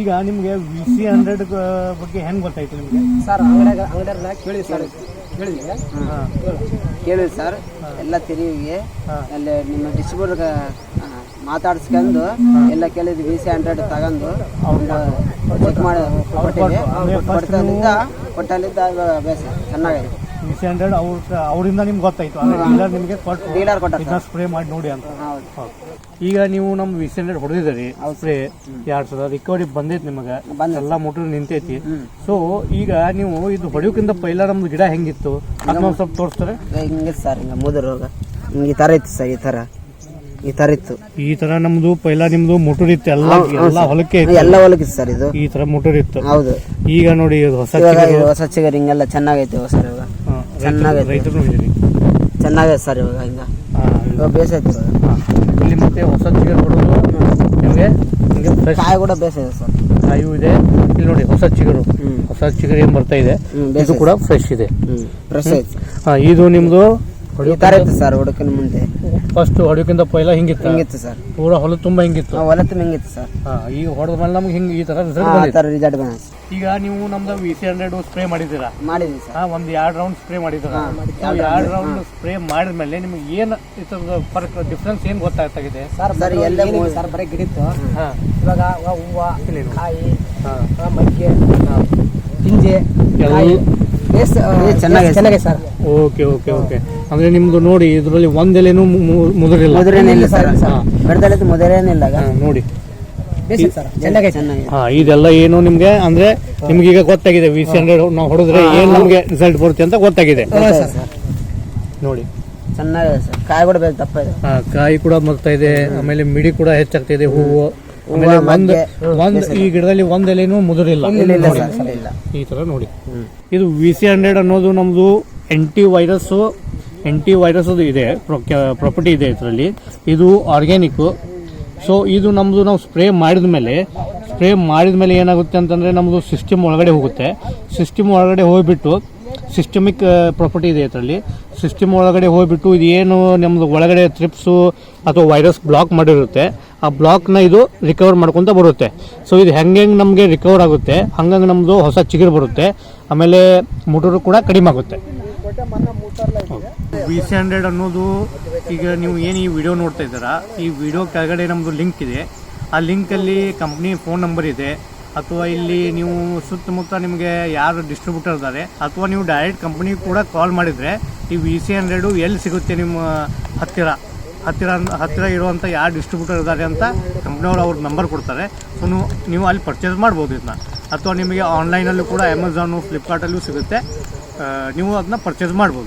ಈಗ ನಿಮಗೆ V C hundred ಬಗ್ಗೆ ಹೆಂಗೆ ಗೊತ್ತಾಯ್ತು ನಿಮಗೆ? ಸರ್ ಅಂಗಡಿಯಾಗ ಅಂಗಡಿಯಾಗ ಕೇಳಿ ಸರ್. ಕೇಳಿದ್ವಿ. ಹಾಂ. ಕೇಳಿವಿ ಸರ್. ಎಲ್ಲ ತಿರುಗಿ ಅಲ್ಲಿ ನಿಮ್ಮ ಡಿಸ್ಟ್ರಿಬ್ಯೂಟರ್ ಮಾತಾಡ್ಸ್ಕೊಂಡು ಎಲ್ಲ ಕೇಳಿದ್ವಿ ವಿ ಸಿ ಹಂಡ್ರೆಡ್ ತಗೊಂಡು. ಚೆಕ್ ಮಾಡಿ first ಕೊಟ್ಟಲ್ಲಿದ್ದ ಕೊಟ್ಟಲ್ಲಿದ್ದ ಅಭ್ಯಾಸ ಚೆನ್ನಾಗೈತೆ ವಿ ಸಿ ಹಂಡ್ರೆಡ್ ಅವ್ರ ಅವರಿಂದ ನಿಮ್ಗೆ ಗೊತ್ತಾಯ್ತು. ಅಂದ್ರೆ ಡೀಲರ್ ನಿಮಗೆ ಕೊಟ್ಟು ಡೀಲರ್ ಕೊಟ್ಟ ಸ್ಪ್ರೇ ಮಾಡಿ ನೋಡಿ ಅಂತ. ಹೌದು. ಈಗ ನೀವು ನಮ್ಮ ವಿ ಸಿ ಹಂಡ್ರೆಡ್ ಹೊಡೆದಿದ್ದೀರಿ ಸ್ಪ್ರೇ ಎರಡು ಸಲ ರಿಕವರಿ ಬಂದೈತಿ ನಿಮಗೆ. ಎಲ್ಲಾ ಮೋಟರ್ ನಿಂತೈತಿ. ಸೊ ಈಗ ನೀವು ಇದು ಹೊಡೆಯೋಕ್ಕಿಂತ ಪೈಲ ನಮ್ದು ಗಿಡ ಹೆಂಗಿತ್ತು? ಅದನ್ನ ಸ್ವಲ್ಪ ತೋರಿಸ್ತಾರೆ? ಹಿಂಗೆ ಸರ್ ಹಿಂಗೆ ಮುದುರು ರೋಗ. ಹಿಂಗೆ ಈ ತರ ಇತ್ತು ಸರ್ ಈ ಥರ. ಈ ತರ ಇತ್ತು. ಈ ತರ ನಮ್ದು ಪೈಲ ನಿಮ್ದು ಮೋಟರ್ ಇತ್ತು. ಎಲ್ಲ ಎಲ್ಲ ಹೊಲಕ್ಕೆ ಇತ್ತು. ಎಲ್ಲ ಹೊಲಕ್ಕೆ ಸರ್ ಇದು. ಈ ತರ ಮೋಟರ್ ಇತ್ತು. ಹೌದು. ಈಗ ನೋಡಿ ಇದು ಹೊಸ ಹೊಸ ಚಿಗರ್ ಹಿಂಗೆಲ್ಲ ಚೆನ್ನಾಗೈತೆ ಹೊಸ ಇವಾಗ ಚೆನ್ನಾಗೈತೆ. ಚೆನ್ನಾಗೈತೆ ಸರ್ ಇವಾಗ ಹಿಂಗ. ಇವಾಗ ಇಲ್ಲಿ ಮತ್ತೆ ಹೊಸ ಚಿಗರ್ ಕೊಡೋದು ನಿಮಗೆ? ನಿಮಗೆ ಫ್ರೆಶ್ ಕಾಯಿ ಕೂಡ ಬೇಸೈತೆ ಸರ್. ಕಾಯು ಇದೆ. ಇಲ್ಲಿ ನೋಡಿ ಹೊಸ ಚಿಗರು. ಹೊಸ ಚಿಗರು ಏನು ಬರ್ತಾ ಇದೆ? ಇದು ಕೂಡ ಫ್ರೆಶ್ ಇದೆ. ಫ್ರೆಶ್ ಐತೆ ಹಾ, ಇದು ನಿಮ್ದು ಈ ಇತ್ತು ಸರ್ ಹುಡುಕನ ಮುಂದೆ. ಫಸ್ಟ್ ಹೊಡಿಯೋಕ್ಕಿಂತ ಪೈಲ ಹಿಂಗಿತ್ತು. ಹಿಂಗಿತ್ತು ಸರ್. ಪೂರಾ ಹೊಲ ತುಂಬಾ ಹಿಂಗಿತ್ತು. ನಾವು ಹೊಲತ್ತು ಹಿಂಗಿತ್ತು ಸರ್. ಹಾ, ಈಗ ಹೊಡೆದ ಮೇಲೆ ನಮ್ಗೆ ಹಿಂಗೆ ಈ ತರ ರಿಸಲ್ಟ್ ಆ ಬಂದಿದೆ ಥರ ರಿಸಲ್ಟ್ ಬಂದ ಈಗ ನೀವು ನಮ್ದು ವಿ ಸಿ ಹಂಡ್ರೆಡ್ ಸ್ಪ್ರೇ ಮಾಡಿದ್ದೀರಾ? ಮಾಡಿದ್ವಿ ಸರ್. ಒಂದು ಎರಡು ರೌಂಡ್ ಸ್ಪ್ರೇ ಮಾಡಿದ್ದೀರಾ? ಎರಡು ಎರಡು ರೌಂಡ್ ಸ್ಪ್ರೇ ಮಾಡಿದ್ಮೇಲೆ ನಿಮ್ಗೆ ಏನ್ ಇದ್ರ ಫರ್ಕ್ ಡಿಫ್ರೆನ್ಸ್ ಏನ್ ಗೊತ್ತಾಗ್ತಾಗಿದೆ? ಸರ್ ಸರ್, ಎಲ್ಲ ಸರ್ ಬರೀ ಗಿಡಿತ್ತು ಹಾ. ಇವಾಗ ಹೂವು ಕಾಯಿ ಮಗ್ಗೆ ಹಿಂಜೆ ಎಲ್ಲ- ಚೆನ್ನಾಗಿದೆ ಚೆನ್ನಾಗಿದೆ ಸರ್ ಓಕೆ ಓಕೆ ಓಕೆ. ಅಂದ್ರೆ ನಿಮ್ದು ನೋಡಿ ಇದರಲ್ಲಿ ಒಂದೆಲೆನೂ ಮುದುರಿಲ್ಲ. ಮುದುರೇನಿಲ್ಲ ಸರ್ ಹಾ. ಬೆಳೆದಲ್ಲಿದ್ದು ಮುದುರೇನಿಲ್ಲ ನೋಡಿ. ಬೇಸ್ ಸರ್ ಚೆನ್ನಾಗೈತೆ ಚೆನ್ನಾಗಿದೆ. ಹಾ ಇದೆಲ್ಲ ಏನು ನಿಮ್ಗೆ? ಅಂದ್ರೆ ನಿಮ್ಗೆ ಈಗ ಗೊತ್ತಾಗಿದೆ ವಿ ಸಿ ಹಂಡ್ರೆಡ್ ನಾವು ಹೊಡೆದ್ರೆ ಏನ್ ನಮ್ಗೆ ರಿಸಲ್ಟ್ ಬರುತ್ತೆ ಅಂತ ಗೊತ್ತಾಗಿದೆ. ನೋಡಿ. ಚೆನ್ನಾಗಿದೆ ಸರ್ ಕಾಯಿ ಕೂಡ ಬೇಸ್ ದಪ್ಪ ಇದೆ ಆ, ಕಾಯಿ ಕೂಡ ಬರ್ತಾ ಇದೆ ಆಮೇಲೆ ಮಿಡಿ ಕೂಡ ಹೆಚ್ಚಾಗ್ತಾ ಇದೆ ಹೂವು. ಆಮೇಲೆ ಒಂದ್ ಒಂದ್ ಈ ಗಿಡದಲ್ಲಿ ಒಂದ್ ಎಲೆನೂ ಮುದುರಿಲ್ಲ. ನೋಡಿ. ಈ ತರ ನೋಡಿ. ಇದು ವಿ ಸಿ ಹಂಡ್ರೆಡ್ ಅನ್ನೋದು ನಮ್ದು ಎಂಟಿ ವೈರಸ್ ಎಂಟಿ ವೈರಸ್ ಅದು ಇದೆ ಪ್ರಾಪರ್ಟಿ ಇದೆ ಇದರಲ್ಲಿ. ಇದು ಆರ್ಗ್ಯಾನಿಕ್ ಸೊ ಇದು ನಮ್ದು ನಾವು ಸ್ಪ್ರೇ ಮಾಡಿದ ಮೇಲೆ ಸ್ಪ್ರೇ ಮಾಡಿದ ಮೇಲೆ ಏನಾಗುತ್ತೆ ಅಂತಂದ್ರೆ ನಮ್ದು ಸಿಸ್ಟಮ್ ಒಳಗಡೆ ಹೋಗುತ್ತೆ. ಸಿಸ್ಟಮ್ ಒಳಗಡೆ ಹೋಗ್ಬಿಟ್ಟು ಸಿಸ್ಟಮಿಕ್ ಪ್ರಾಪರ್ಟಿ ಇದೆ ಇದರಲ್ಲಿ. ಸಿಸ್ಟಮ್ ಒಳಗಡೆ ಹೋಗ್ಬಿಟ್ಟು ಇದು ಏನು ನಮ್ದು ಒಳಗಡೆ ಟ್ರಿಪ್ಸು ಅಥವಾ ವೈರಸ್ ಬ್ಲಾಕ್ ಮಾಡಿರುತ್ತೆ. ಆ ಬ್ಲಾಕ್ನ ಇದು ರಿಕವರ್ ಮಾಡ್ಕೊಂತ ಬರುತ್ತೆ. ಸೊ ಇದು ಹೆಂಗೆ ನಮಗೆ ರಿಕವರ್ ಆಗುತ್ತೆ, ಹಂಗಂಗೆ ನಮ್ಮದು ಹೊಸ ಚಿಗುರು ಬರುತ್ತೆ, ಆಮೇಲೆ ಮುಟೂರು ಕೂಡ ಕಡಿಮೆ ಆಗುತ್ತೆ. ವಿ ಸಿ ಹಂಡ್ರೆಡ್ ಅನ್ನೋದು ಈಗ ನೀವು ಏನು ಈ ವಿಡಿಯೋ ನೋಡ್ತಾ ಇದ್ದೀರಾ, ಈ ವಿಡಿಯೋ ಕೆಳಗಡೆ ನಮ್ಮದು ಲಿಂಕ್ ಇದೆ. ಆ ಲಿಂಕಲ್ಲಿ ಕಂಪ್ನಿ ಫೋನ್ ನಂಬರ್ ಇದೆ. ಅಥವಾ ಇಲ್ಲಿ ನೀವು ಸುತ್ತಮುತ್ತ ನಿಮಗೆ ಯಾರು ಡಿಸ್ಟ್ರಿಬ್ಯೂಟರ್ ಇದ್ದಾರೆ, ಅಥವಾ ನೀವು ಡೈರೆಕ್ಟ್ ಕಂಪ್ನಿಗೆ ಕೂಡ ಕಾಲ್ ಮಾಡಿದರೆ ಈ ವಿ ಸಿ ಹಂಡ್ರೆಡು ಎಲ್ಲಿ ಸಿಗುತ್ತೆ ನಿಮ್ಮ ಹತ್ತಿರ. ಹತ್ತಿರ ಹತ್ತಿರ ಇರುವಂಥ ಯಾರು ಡಿಸ್ಟ್ರಿಬ್ಯೂಟರ್ ಇದ್ದಾರೆ ಅಂತ ಕಂಪ್ನಿಯವರು ಅವ್ರ ನಂಬರ್ ಕೊಡ್ತಾರೆ. ಸೊ ನೀವು ನೀವು ಅಲ್ಲಿ ಪರ್ಚೇಸ್ ಮಾಡ್ಬೋದು ಇದನ್ನ ಅಥವಾ ನಿಮಗೆ ಆನ್ಲೈನಲ್ಲೂ ಕೂಡ ಅಮೆಝಾನು ಫ್ಲಿಪ್ಕಾರ್ಟಲ್ಲೂ ಸಿಗುತ್ತೆ. ನೀವು ಅದನ್ನ ಪರ್ಚೇಸ್ ಮಾಡ್ಬೋದು.